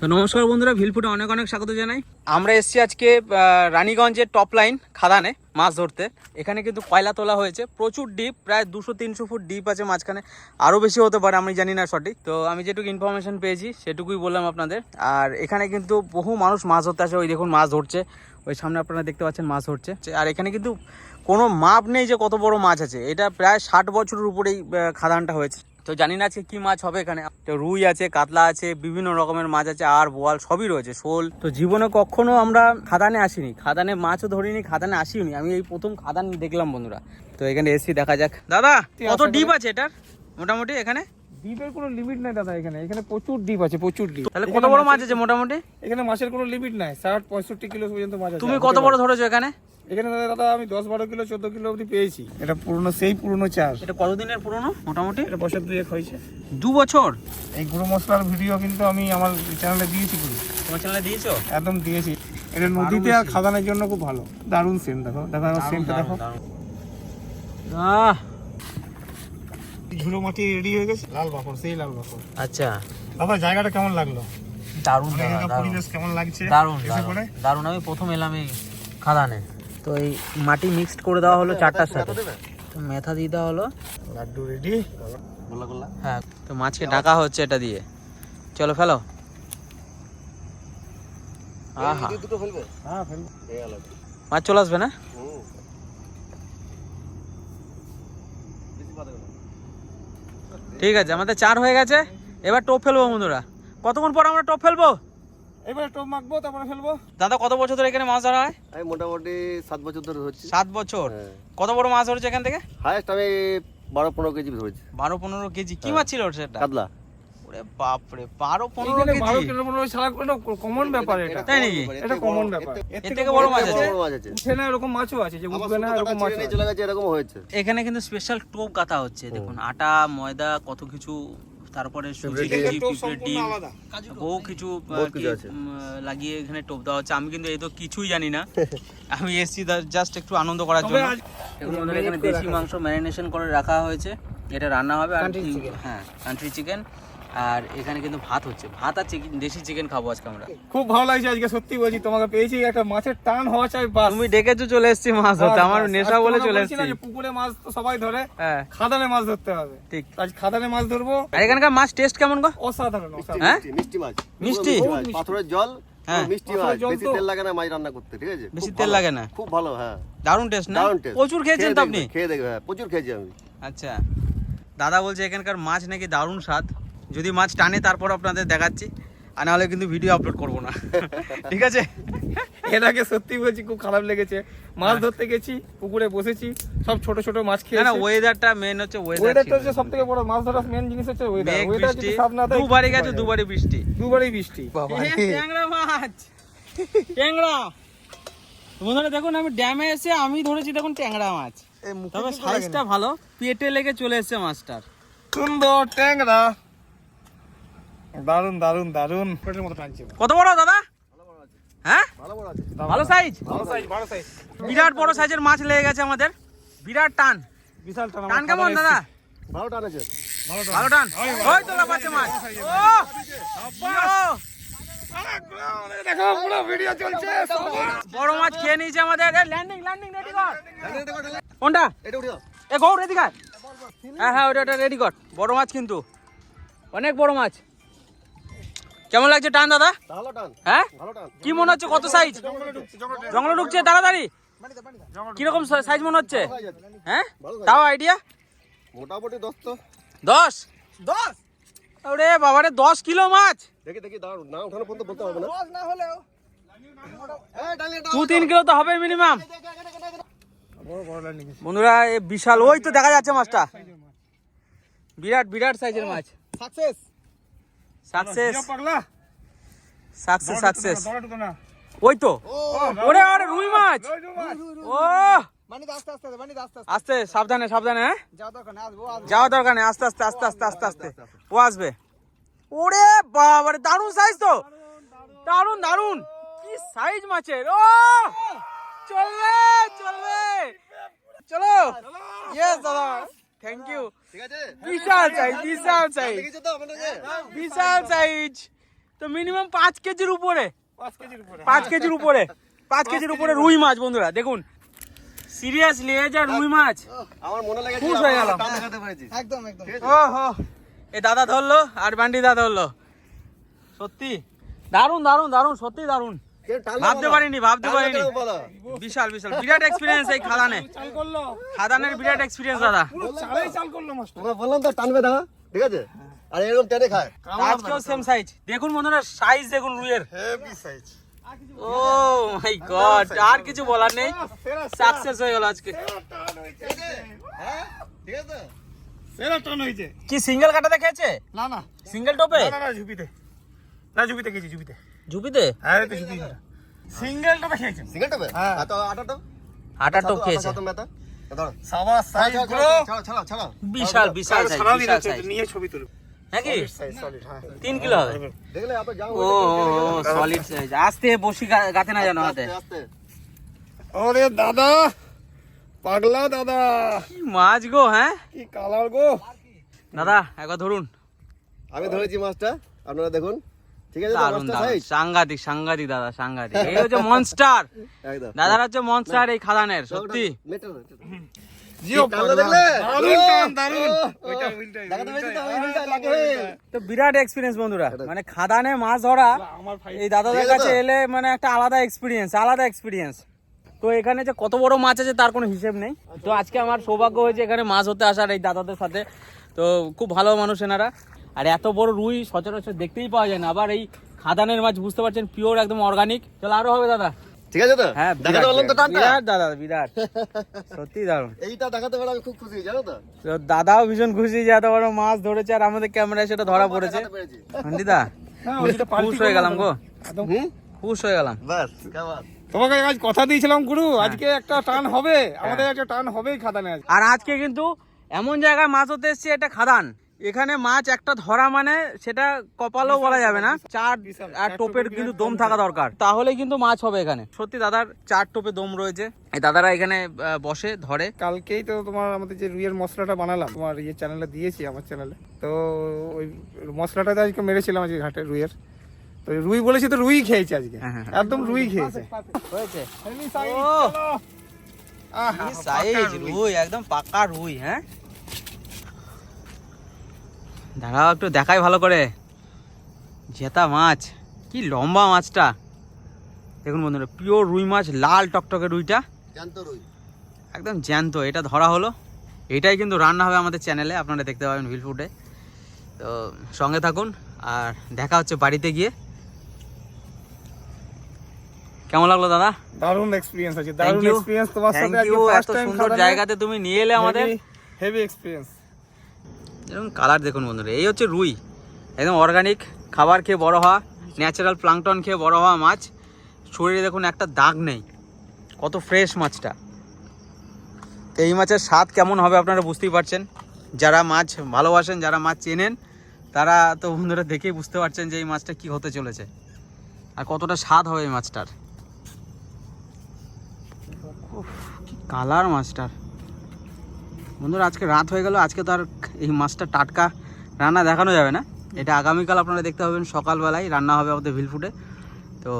তো নমস্কার বন্ধুরা ভিলফুটে অনেক অনেক স্বাগত জানাই। আমরা এসছি আজকে রানীগঞ্জের টপ লাইন খাদানে মাছ ধরতে। এখানে কিন্তু কয়লা তোলা হয়েছে, প্রচুর ডিপ প্রায় দুশো তিনশো ফুট ডিপ আছে মাঝখানে। আরও বেশি হতে পারে, আমি জানি না সঠিক। তো আমি যেটুকু ইনফরমেশন পেয়েছি, সেটুকুই বললাম আপনাদের। আর এখানে কিন্তু বহু মানুষ মাছ ধরতে আসে, ওই দেখুন মাছ ধরছে। ওই সামনে আপনারা দেখতে পাচ্ছেন মাছ ধরছে। আর এখানে কিন্তু কোনো মাপ নেই যে কত বড় মাছ আছে। এটা প্রায় ষাট বছরের উপরেই খাদানটা হয়েছে। তো জানি না আজকে কি মাছ হবে এখানে। তো রুই আছে কাতলা আছে বিভিন্ন রকমের মাছ আছে আর বোয়াল সবই রয়েছে শোল। তো জীবনে কখনো আমরা খাদানে আসিনি। খাদানে মাছও ধরিনি খাদানে আসিনি আমি এই প্রথম খাদান দেখলাম বন্ধুরা। তো এখানে এসি দেখা যাক। দাদা কত ডিপ আছে এটার? মোটামুটি এখানে? দ্বীপের কোনো লিমিট নাই দাদা এখানে। এখানে প্রচুর দ্বীপ আছে প্রচুর দ্বীপ তাহলে কত বড় মাছ আছে মোটামুটি? এখানে মাছের কোনো লিমিট নাই ষাট পঁয়ষট্টি কিলো পর্যন্ত মাছ আছে। তুমি কত বড় ধরেছো এখানে? এখানে দাদা দাদা আমি দশ বারো কিলো চোদ্দ কিলো অবধি পেয়েছি। এটা পুরনো সেই পুরনো চাষ। এটা কতদিনের পুরনো মোটামুটি? এটা বছর দুয়েক হয়েছে। দু বছর? এই গুঁড়ো মশলার ভিডিও কিন্তু আমি আমার চ্যানেলে দিয়েছি পুরো। তোমার চ্যানেলে দিয়েছ? একদম দিয়েছি। এটা নদীতে আর খাদানের জন্য খুব ভালো। দারুণ সেন্ট দেখো। দেখো সেন্টটা দেখো। আহ! ঝুড়ো মাটি রেডি হয়ে গেছে। লাল বাকর সেই লাল বাকর আচ্ছা। দাদা জায়গাটা কেমন লাগল? দারুণ পরিবেশ কেমন লাগছে? দারুণ দারুণ। আমি প্রথম এলাম এই খাদানে। তো এই মাটি মিক্সড করে দেওয়া হলো চারটার সাথে। তো মেথা দিয়ে দেওয়া হলো। লাড্ডু রেডি হ্যাঁ তো মাছকে ঢাকা হচ্ছে এটা দিয়ে। চলো ফেলো। আহা। হ্যাঁ ফেলব। মাছ চলে আসবে না। ঠিক আছে আমাদের চার হয়ে গেছে। এবার টোপ ফেলব বন্ধুরা। কতক্ষণ পর আমরা টোপ ফেলব? এবারে টোপ মাখবো তারপরে ফেলব। দাদা কত বছর ধরে এখানে মাছ ধরা হয়? আমি মোটামুটি সাত বছর ধরে ধরছি। সাত বছর? হ্যাঁ। কত বড় মাছ ধরেছে এখান থেকে? হায়েস্ট আমি বারো পনেরো কেজি ধরেছি। বারো পনেরো কেজি। কি মাছ ছিল সেটা? কাতলা। ওরে বাপরে বারো পনেরো এইখানে বারো কেজি। কিলো পনেরো সারা কমন ব্যাপার এটা। তাই নাকি? এটা কমন ব্যাপার। এর থেকে বড় মাছ আছে? বড় মাছ আছে। উঠে না এরকম মাছও আছে যে উঠবে না এরকম মাছ নিয়ে চলে গেছে এরকম হয়েছে। এখানে কিন্তু স্পেশাল টোপ গাঁথা হচ্ছে দেখুন আটা ময়দা কত কিছু তারপরে সুজি টুজি, পিঁপড়ের ডিম বহু কিছু আছে। লাগিয়ে এখানে টোপ দেওয়া হচ্ছে। আমি কিন্তু এই তো কিছুই জানি না। আমি এসেছি জাস্ট একটু আনন্দ করার জন্য। এখানে দেশি মাংস ম্যারিনেশন করে রাখা হয়েছে। এটা রান্না হবে আর হ্যাঁ কান্ট্রি চিকেন আর এখানে কিন্তু ভাত হচ্ছে। ভাত আর চিকেন দেশি চিকেন খাব আজকে আমরা। খুব ভালো লাগছে আজকে সত্যি বলছি তোমাকে পেয়েছি একটা মাছের টান হওয়া চাই বাস। তুমি ডেকেছো চলে এসেছি মাছ ধরতে আমার। নেশা বলে চলে বলছি না এসেছি। যে পুকুরে মাছ তো সবাই ধরে হ্যাঁ। খাদানে মাছ ধরতে হবে। ঠিক। আজ খাদানে মাছ ধরবো। আর এখানকার মাছ টেস্ট কেমন গো? অসাধারণ অসাধারণ। হ্যাঁ? মিষ্টি, মাছ। মিষ্টি? পাথরের জল হ্যাঁ। পুরো মিষ্টি মাছ। বেশি তেল লাগে না মাছ রান্না করতে ঠিক আছে? বেশি তেল লাগে না? খুব ভালো হ্যাঁ। দারুণ টেস্ট না? প্রচুর খেয়েছেন তো আপনি? খেয়ে দেখবে হ্যাঁ প্রচুর খেয়েছি আমি। আচ্ছা। দাদা বলছে এখানকার মাছ নাকি দারুণ স্বাদ। যদি মাছ টানে তারপর আপনাদের দেখাচ্ছি। আর নাহলে কিন্তু ভিডিও আপলোড করব না। ঠিক আছে? এর আগে সত্যি বলছি খুব খারাপ লেগেছে। মাছ ধরতে গেছি পুকুরে বসেছি সব ছোট ছোট মাছ খেয়ে না ওয়েদারটা মেন হচ্ছে ওয়েদারটা হচ্ছে সব থেকে বড় মাছ ধরার মেন জিনিস হচ্ছে ওয়েদার ওয়েদার যদি সাফ না থাকে দুবারই গেছে দুবারই বৃষ্টি। দুবারই বৃষ্টি। ট্যাংরা মাছ। ট্যাংরা। বন্ধুরা দেখুন আমি ড্যামে এসে আমি ধরেছি দেখুন ট্যাংরা মাছ। তবে সাইজটা ভালো পেটে লেগে চলে এসেছে মাছটার। সুন্দর ট্যাংরা। দারুণ দারুণ দারুণ পেটের মতো টানছে কত বড় দাদা? হ্যাঁ? ভালো বড় ভালো সাইজ বিরাট বড় সাইজের মাছ লেগে গেছে আমাদের। বিরাট টান। বিশাল টান টান কেমন দাদা? ভালো টান আছে। ভালো টান। ওই তো লাফাচ্ছে মাছ। দেখো পুরো বড় মাছ খেয়ে নিয়েছে আমাদের। ল্যান্ডিং ল্যান্ডিং রেডি কর। কোনটা? এটা উঠে দাও। এ গৌর রেডি কর হ্যাঁ হ্যাঁ ওটা ওটা রেডি কর। বড় মাছ কিন্তু। অনেক বড় মাছ। কেমন লাগছে টান দাদা? ভালো টান। হ্যাঁ? ভালো টান। কি মনে হচ্ছে? কত সাইজ জঙ্গলে ঢুকছে তাড়াতাড়ি। কীরকম সাইজ মনে হচ্ছে? হ্যাঁ তাও আইডিয়া মোটামুটি দশ তো। দশ? দশ? ওরে বাবারে দশ কিলো মাছ? দেখি দেখি না ওঠানো পর্যন্ত বলতে হবে না। দাও। দু তিন কিলো তো হবে মিনিমাম বন্ধুরা এ বিশাল ওই তো দেখা যাচ্ছে মাছটা। বিরাট বিরাট সাইজের মাছ। সাকসেস সাকসেস পাগলা। সাকসেস সাকসেস ওই তো। ওরে আরে রুই মাছ। ও মানে আস্তে আস্তে মানে আস্তে আস্তে। সাবধানে সাবধানে হ্যাঁ? যাও দোকানে আসব যাওয়া দরকার নেই আস্তে আস্তে আস্তে আস্তে আস্তে আস্তে। ও আসবে। ওরে বাবারে দারুণ সাইজ তো। দারুণ দারুণ। কি সাইজ মাছের ও! চলবে চলবে। চলো। ইয়েস দাদা। থ্যাংক ইউ ঠিক আছে? বিশাল সাইজ বিশাল সাইজ দেখেছ তো আমাদেরকে বিশাল সাইজ তো মিনিমাম পাঁচ কেজির উপরে। পাঁচ কেজির উপরে। পাঁচ কেজির উপরে। পাঁচ কেজির উপরে রুই মাছ বন্ধুরা দেখুন। সিরিয়াসলি এই যে রুই মাছ। আমার মনে লেগেছে খুশ হয়ে গেলাম। একদম একদম। ও হো এ দাদা ধরলো আর বান্ডি দাদা ধরলো। সত্যি। দারুণ দারুণ দারুণ সত্যি টানলে ভাবতে। পারিনি ভাবতে পারিনি। বিশাল বিশাল। বিরাট এক্সপিরিয়েন্স এই খাদানে। খাদানের বিরাট এক্সপিরিয়েন্স দাদা। বললাম তো টানবে দাদা ঠিক আছে? আর এরকম টেনে খায়। আজকেও সেম সাইজ দেখুন বন্ধুরা সাইজ দেখুন রুইয়ের। Heavy size oh my god আর কিছু বলার নেই। সাকসেস হয়ে গেল আজকে। হ্যাঁ? ঠিক আছে? সেরা টান হয়েছে। কি সিঙ্গেল কাটাতে খেয়েছে? না না। সিঙ্গেল টপে? না না ঝুপিতে। না ঝুপিতে গেছি ঝুপিতে। ঝুপিতে? হ্যাঁ ঝুপি খেয়েছেন সিঙ্গেল টপে হ্যাঁ। তো আটা টপ আটা টপ খেয়েছে। সাবাস সাইজ বিশাল বিশাল সাইজ বিশাল সাইজ নিয়ে ছবি নাকি? হ্যাঁ তিন কিলো হবে। দেখলে যাও ও সলিড সাইজ আস্তে বসি গাতে না জানো হাতে। আস্তে আস্তে ওরে দাদা পাগলা দাদা। মাছ গো হ্যাঁ? কি কালার গো। দাদা একবার ধরুন। আমি ধরেছি মাছটা আপনারা দেখুন। ঠিক আছে সাংঘাতিক সাংঘাতিক দাদা সাংঘাতিক। এই হচ্ছে মনস্টার দাদার হচ্ছে মনস্টার এই খাদানের সত্যি। তো বিরাট এক্সপিরিয়েন্স বন্ধুরা। মানে খাদানে মাছ ধরা এই দাদাদের কাছে এলে মানে একটা আলাদা এক্সপিরিয়েন্স আলাদা এক্সপিরিয়েন্স তো এখানে যে কত বড় মাছ আছে তার কোনো হিসেব নেই। তো আজকে আমার সৌভাগ্য হয়েছে এখানে মাছ হতে আসার এই দাদাদের সাথে। তো খুব ভালো মানুষ এনারা। আর এত বড় রুই সচরাচর দেখতেই পাওয়া যায় না। আবার এই খাদানের মাছ বুঝতে পারছেন পিওর একদম অর্গানিক চলো আরও হবে দাদা। ঠিক আছে তো? হ্যাঁ দেখাতে পারলাম তো বিরাট দাদা বিরাট। সত্যি দারুণ। এইটা দেখাতে পারলে আমি খুব খুশি জানো তো? তো দাদাও ভীষণ খুশি যে এত বড় মাছ ধরেছে আর আমাদের ক্যামেরায় সেটা ধরা পড়েছে। হ্যাঁ, পাল্টি খুশ হয়ে গেলাম গো। খুশ হয়ে গেলাম। বাস তোমাকে আজ কথা দিয়েছিলাম গুরু। আজকে একটা টান হবে। আমাদের একটা টান হবেই খাদানে আর আজকে কিন্তু এমন জায়গায় মাছ হতে এসছে এটা খাদান। এখানে মাছ একটা ধরা মানে সেটা কপালও বলা যাবে না। চার। আর টোপের কিন্তু দম থাকা দরকার। তাহলে কিন্তু মাছ হবে এখানে। সত্যি দাদার চার টোপে দম রয়েছে। দাদারা এখানে বসে ধরে। কালকেই তো তোমার আমাদের যে রুইয়ের মশলাটা বানালাম তোমার ইয়ে চ্যানেলে দিয়েছি আমার চ্যানেলে তো ওই মশলাটা তো আজকে মেরেছিলাম আজকে ঘাটে রুইয়ের। তো রুই বলেছি তো রুই খেয়েছে আজকে। হ্যাঁ, হ্যাঁ। একদম রুই খেয়েছে। হয়েছে? সাইজ রুই একদম পাকা রুই হ্যাঁ? দাঁড়াও একটু দেখাই ভালো করে। জেতা মাছ কি লম্বা মাছটা। দেখুন বন্ধুরা পিওর রুই মাছ লাল টকটকে রুইটা। জানতো রুই। একদম জ্যান্ত এটা ধরা হলো। এটাই কিন্তু রান্না হবে আমাদের চ্যানেলে আপনারা দেখতে পাবেন ভিল ফুডে তো সঙ্গে থাকুন আর দেখা হচ্ছে বাড়িতে গিয়ে। কেমন লাগল দাদা? দারুণ এক্সপিরিয়েন্স আছে থ্যাংক দারুণ ইউ এক্সপিরিয়েন্স তোমার সাথে আজকে ফার্স্ট এত টাইম সুন্দর জায়গাতে তুমি নিয়ে এলে আমাদের। হেভি এক্সপিরিয়েন্স এরকম কালার দেখুন বন্ধুরা, এই হচ্ছে রুই। একদম অর্গানিক খাবার খেয়ে বড় হওয়া ন্যাচারাল প্লাংটন খেয়ে বড় হওয়া মাছ। শরীরে দেখুন একটা দাগ নেই, কত ফ্রেশ মাছটা। তো এই মাছের স্বাদ কেমন হবে আপনারা বুঝতেই পারছেন। যারা মাছ ভালোবাসেন, যারা মাছ চেনেন, তারা তো বন্ধুরা দেখেই বুঝতে পারছেন যে এই মাছটা কি হতে চলেছে। আর কতটা স্বাদ হবে এই মাছটার। কালার মাছটার। বন্ধুরা আজকে রাত হয়ে গেল আজকে তো আর এই মাছটা টাটকা রান্না দেখানো যাবে না। এটা আগামীকাল আপনারা দেখতে পাবেন সকালবেলায় রান্না হবে আমাদের ভিলফুটে তো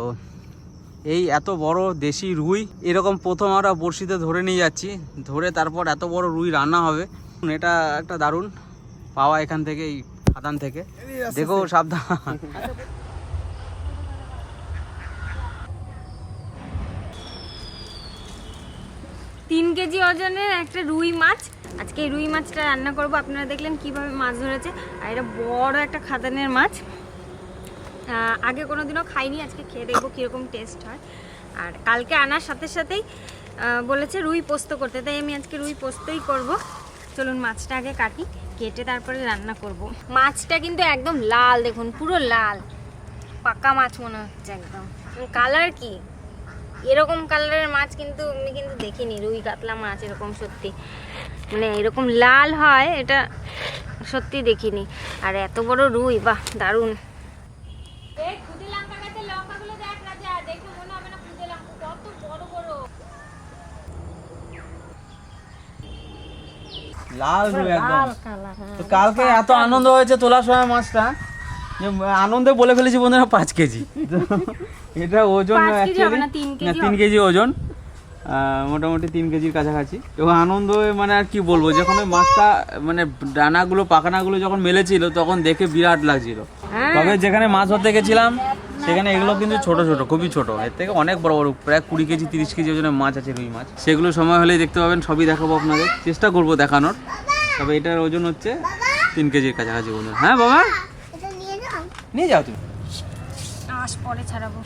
এই এত বড় দেশি রুই এরকম প্রথম আমরা বড়শিতে ধরে নিয়ে যাচ্ছি ধরে তারপর এত বড় রুই রান্না হবে। এটা একটা দারুণ পাওয়া এখান থেকে। এই খাদান থেকে দেখো সাবধান। তিন কেজি ওজনের একটা রুই মাছ। আজকে এই রুই মাছটা রান্না করব। আপনারা দেখলেন কীভাবে মাছ ধরেছে। আর এটা বড় একটা খাদানের মাছ। আগে কোনো দিনও খাইনি, আজকে খেয়ে দেখব কীরকম টেস্ট হয়। আর কালকে আনার সাথে সাথেই বলেছে রুই পোস্ত করতে। তাই আমি আজকে রুই পোস্তই করব। চলুন মাছটা আগে কাটি, কেটে তারপরে রান্না করব। মাছটা কিন্তু একদম লাল, দেখুন, পুরো লাল। পাকা মাছ মনে হচ্ছে একদম। কালার কি? এরকম কালারের মাছ কিন্তু আমি কিন্তু দেখিনি। রুই কাতলা মাছ এরকম সত্যি। মানে এরকম লাল হয় এটা সত্যি দেখিনি। আর এত বড় রুই বাহ দারুণ। লাল রুই একদম। তো কালকে এত আনন্দ হয়েছে তোলার সময় মাছটা? আনন্দে বলে ফেলেছি বন্ধুরা পাঁচ কেজি। এটা ওজন তিন। কেজি ওজন। মোটামুটি তিন কেজির কাছাকাছি। এবং আনন্দ মানে আর কি বলব যখন ওই মাছটা মানে ডানাগুলো পাখানাগুলো যখন মেলেছিল তখন দেখে বিরাট লাগছিল। হ্যাঁ। তবে যেখানে মাছ ধরতে গেছিলাম সেখানে এগুলো কিন্তু ছোট ছোট খুবই ছোট। এর থেকে অনেক বড় বড় প্রায় কুড়ি কেজি তিরিশ কেজি ওজনের মাছ আছে রুই মাছ। সেগুলো সময় হলেই দেখতে পাবেন সবই দেখাবো আপনাদের। চেষ্টা করব দেখানোর। তবে এটার ওজন হচ্ছে তিন কেজির কাছাকাছি ওজন হ্যাঁ বাবা? নিয়ে যাও তুমি। আঁশ পরে ছাড়াবো।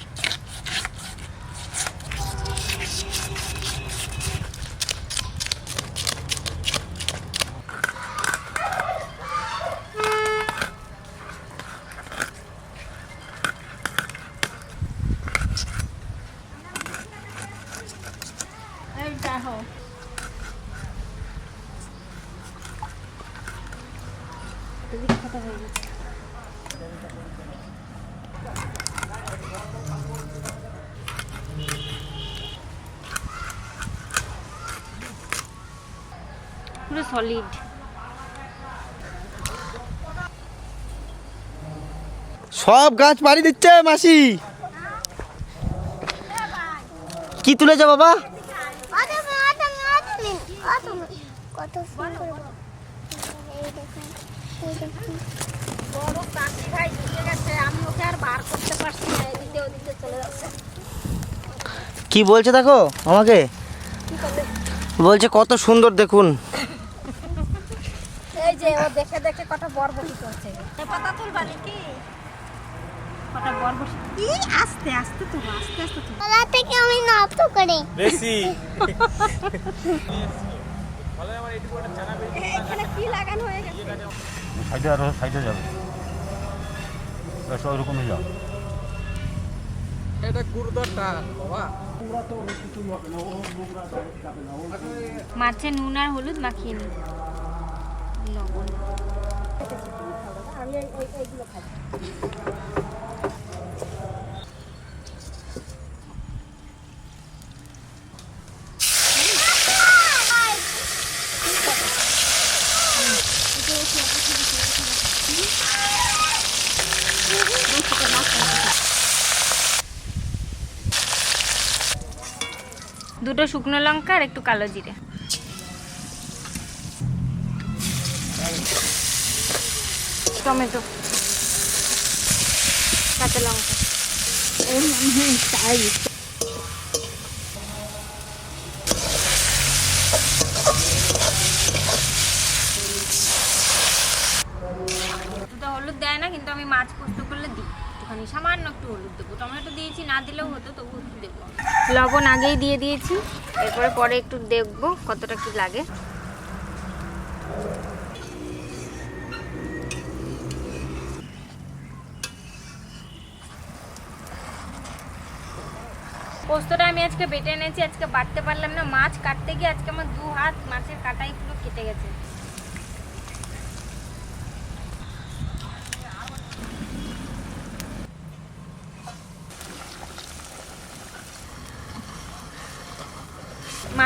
কথা হয়ে গেছে পুরো সলিড সব গাছ পাড়ি দিচ্ছে মাসি। কি তুলেছে বাবা? কত সুন্দর এই দেখুন এই দেখুন বড় কাশি ভাই ঢুকে গেছে আমি ওকে আর বার করতে পারছি না এদিকে ওদিকে চলে যাচ্ছে। কি বলছে দেখো আমাকে? বলছে কত সুন্দর দেখুন। এই যে ও দেখে দেখে কটা বরবটি করছে। পাতা তুলবা নাকি কি? আস্তে আস্তে তো আস্তে আস্তে তো গলা থেকে আমি নষ্ট করি। এখানে কি লাগানো হয়ে গেছে? সাইডে আরও সাইডে যাবে। ব্যাস ওইরকমই যাও এটা গুরুদারটা বাবা মাছে নুন আর হলুদ মাখিয়ে নি। লবণ। দুটো শুকনো লঙ্কা আর একটু কালো জিরে। টমেটো। কাঁচা লঙ্কা। হলুদ দেয় না, কিন্তু আমি মাছ পোস্ত করলে দিই। একটুখানি সামান্য একটু হলুদ দেবো। টমেটো দিয়েছি, না দিলেও হতো তবু লবণ আগেই দিয়ে দিয়েছি। এরপরে পরে একটু দেখব কতটা কি লাগে। পোস্তটা আমি আজকে বেটে এনেছি, আজকে বাটতে পারলাম না। মাছ কাটতে গিয়ে আজকে আমার দু হাত মাছের কাটাই পুরো কেটে গেছে।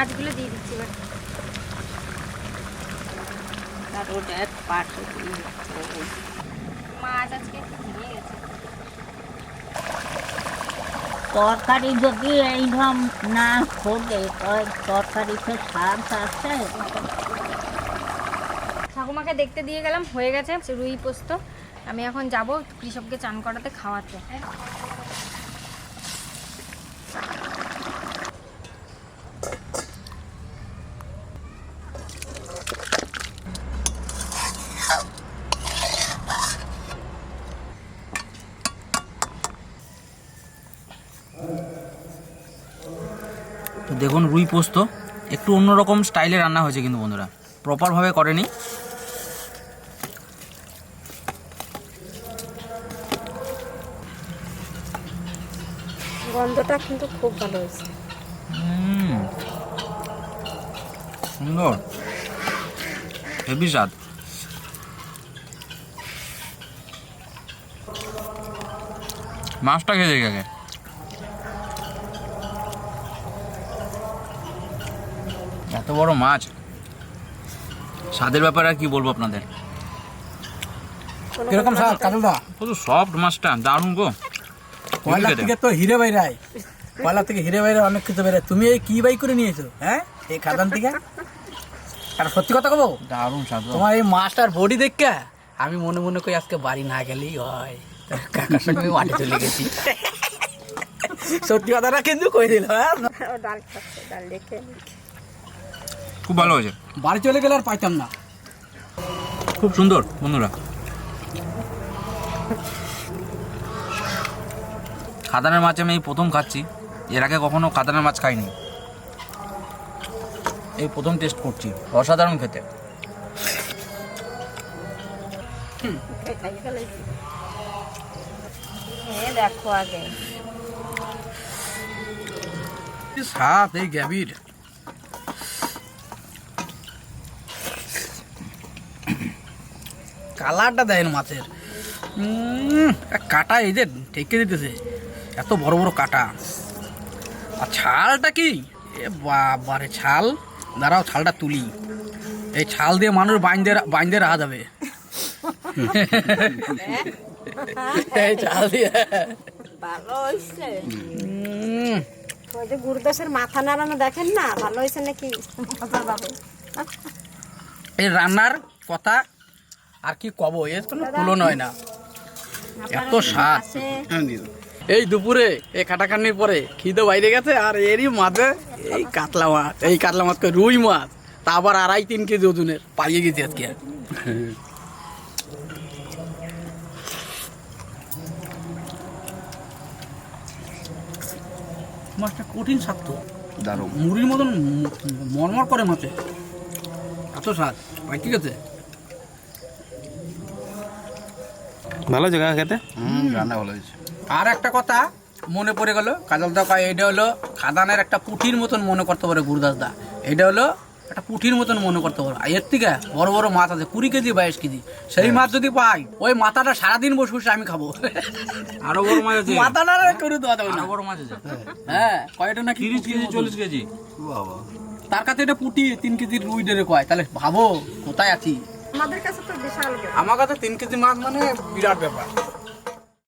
মাছগুলো দিয়ে দিচ্ছি এবার। মাছ আজকে ভেঙে গেছে। তরকারি যদি এইরকম না ফোটে তরকারিতে স্বাদ আছে? ঠাকুমাকে দেখতে দিয়ে গেলাম হয়ে গেছে রুই পোস্ত। আমি এখন যাব কৃষককে চান করাতে খাওয়াতে। দেখুন রুই পোস্ত একটু অন্যরকম স্টাইলে রান্না হয়েছে কিন্তু বন্ধুরা। প্রপারভাবে করেনি। গন্ধটা কিন্তু খুব ভালো হয়েছে। সুন্দর। হেভি স্বাদ। মাছটা খেয়ে দেখে এত বড় মাছ? স্বাদের ব্যাপারে আর কি বলব আপনাদের? কীরকম স্বাদ কাতলদা? কত সফট মাছটা দারুণ গো। কয়লা থেকে তো হিরে বাইরায়। কয়লা থেকে হিরে বাইরে অনেক কিছু বেরোয়। তুমি এই কি বাই করে নিয়েছো হ্যাঁ? এই খাদান থেকে? আর সত্যি কথা কবো দারুণ স্বাদ তোমার এই মাছটার বডি দেখে আমি মনে মনে করি আজকে বাড়ি না গেলেই হয়। কাকার সঙ্গে মাঠে চলে গেছি। সত্যি কথাটা কিন্তু কই দিল হ্যাঁ? ডাল খাচ্ছে ডাল দেখে খুব ভালো হয়েছে। বাড়ি চলে গেলে আর পাইতাম না। খুব সুন্দর বন্ধুরা। খাদানের মাছ আমি এই প্রথম খাচ্ছি। এর আগে কখনো খাদানের মাছ খাইনি। এই প্রথম টেস্ট করছি অসাধারণ খেতে। দেখো আগে। সাপ এই গ্যাবির কালারটা দেয় না মাছের কাটা এই যে ঠেকে দিতেছে। এত বড় বড় কাটা। আর ছালটা কি? এ বাবারে ছাল। দাঁড়াও ছালটা তুলি। এই ছাল দিয়ে মানুষ বাইন্দে বাইন্দে রাখা যাবে। এই ছাল দিয়ে। ভালো হয়েছে ওই যে গুরুদাসের মাথা নাড়ানো দেখেন না? ভালো হয়েছে নাকি? মজা পাবে এই রান্নার কথা আর কি কব? এর কোনো তুলনা হয় না। এত স্বাদ। এই দুপুরে এই খাটাখানির পরে খিদে বাইরে গেছে আর এরই মাঝে এই কাতলা মাছ এই কাতলা মাছকে রুই মাছ তা আবার আড়াই তিন কেজি ওজনের পালিয়ে গেছে আজকে। মাছটা কঠিন স্বাদ তো। দারুণ। মুড়ির মতন মরমর করে মাছে। এত স্বাদ। ঠিক আছে? ভালো জায়গা খেতে? রান্না ভালো হয়েছে। আর একটা কথা মনে পড়ে গেল কাজল দা কয় এটা হলো খাদানের একটা পুঁঠির মতন মনে করতে পারে গুরুদাস দা। এটা হলো একটা পুঁঠির মতন মনে করতে পারো। আর এর থেকে বড় বড় মাছ আছে কুড়ি কেজি বাইশ কেজি। সেই মাছ যদি পাই ওই মাথাটা সারাদিন বসে বসে আমি খাব। আরও বড় মাছ আছে? মাথাটা করে দেওয়া যাবে না। বড় মাছ আছে? হ্যাঁ কয়টা নাকি তিরিশ কেজি চল্লিশ কেজি। বাবা। তার কাছে এটা পুঁটি তিন কেজির রুই ডেরে কয়। তাহলে ভাবো কোথায় আছি? আমাদের কাছে তো বিশাল আমার কাছে তিন কেজি মাছ মানে বিরাট ব্যাপার।